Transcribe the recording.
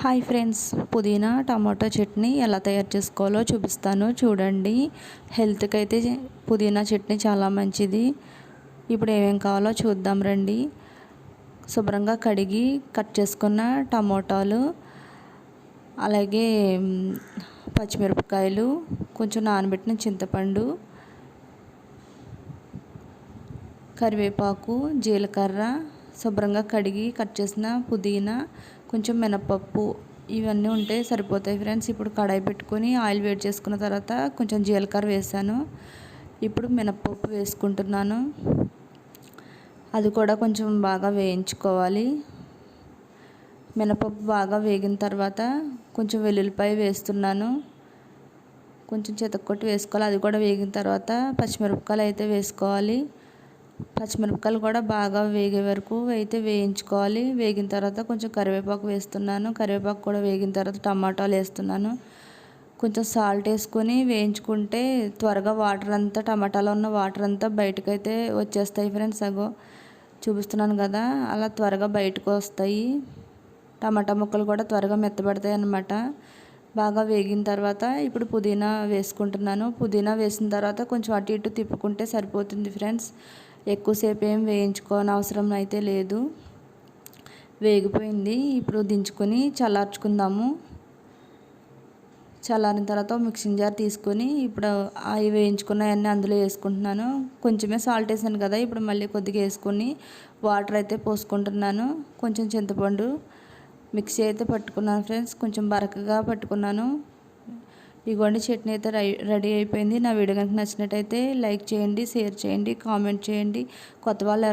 Hi friends పుదీనా tomato chutney ఎలా తయారు చేసుకోవాలో చూపిస్తాను. చూడండి హెల్త్కి అయితే పుదీనా చట్నీ చాలా మంచిది. ఇప్పుడు ఏమేం కావాలో చూద్దాం రండి. శుభ్రంగా కడిగి కట్ చేసుకున్న టమోటాలు అలాగే పచ్చిమిరపకాయలు కొంచెం నానబెట్టిన చింతపండు కరివేపాకు జీలకర్ర శుభ్రంగా కడిగి కట్ చేసిన పుదీనా కొంచెం మినపప్పు ఇవన్నీ ఉంటే సరిపోతాయి ఫ్రెండ్స్. ఇప్పుడు కడాయి పెట్టుకొని ఆయిల్ వేడి చేసుకున్న తర్వాత కొంచెం జీలకర్ర వేసాను. ఇప్పుడు మినపప్పు వేసుకుంటున్నాను. అది కూడా కొంచెం బాగా వేయించుకోవాలి. మినపప్పు బాగా వేగిన తర్వాత కొంచెం వెల్లుల్లిపాయ వేస్తున్నాను. కొంచెం చితక్కొట్టి వేసుకోవాలి. అది కూడా వేగిన తర్వాత పచ్చిమిరపకాయలు అయితే వేసుకోవాలి. పచ్చిమిరపకాయలు కూడా బాగా వేగే వరకు అయితే వేయించుకోవాలి. వేగిన తర్వాత కొంచెం కరివేపాకు వేస్తున్నాను. కరివేపాకు కూడా వేగిన తర్వాత టమాటాలు వేస్తున్నాను. కొంచెం సాల్ట్ వేసుకొని వేయించుకుంటే త్వరగా వాటర్ అంతా టమాటాలో ఉన్న వాటర్ అంతా బయటకైతే వచ్చేస్తాయి ఫ్రెండ్స్. అగో చూపిస్తున్నాను కదా అలా త్వరగా బయటకు వస్తాయి. టమాటా ముక్కలు కూడా త్వరగా మెత్తబడతాయి అన్నమాట. బాగా వేగిన తర్వాత ఇప్పుడు పుదీనా వేసుకుంటున్నాను. పుదీనా వేసిన తర్వాత కొంచెం అటు ఇటు తిప్పుకుంటే సరిపోతుంది ఫ్రెండ్స్. ఎక్కువసేపు ఏం వేయించుకోని అవసరం అయితే లేదు. వేగిపోయింది. ఇప్పుడు దించుకొని చల్లార్చుకుందాము. చల్లారిన తర్వాత మిక్సింగ్ జార్ తీసుకొని ఇప్పుడు అవి వేయించుకున్నవన్నీ అందులో వేసుకుంటున్నాను. కొంచెమే సాల్ట్ వేసాను కదా ఇప్పుడు మళ్ళీ కొద్దిగా వేసుకొని వాటర్ అయితే పోసుకుంటున్నాను. కొంచెం చింతపండు మిక్సీ అయితే పట్టుకున్నాను ఫ్రెండ్స్. కొంచెం బరకగా పట్టుకున్నాను. ఇగోండి చట్నీ అయితే రెడీ అయిపోయింది. నా వీడియో కనుక నచ్చినట్టయితే లైక్ చేయండి షేర్ చేయండి కామెంట్ చేయండి. కొత్త వాళ్ళు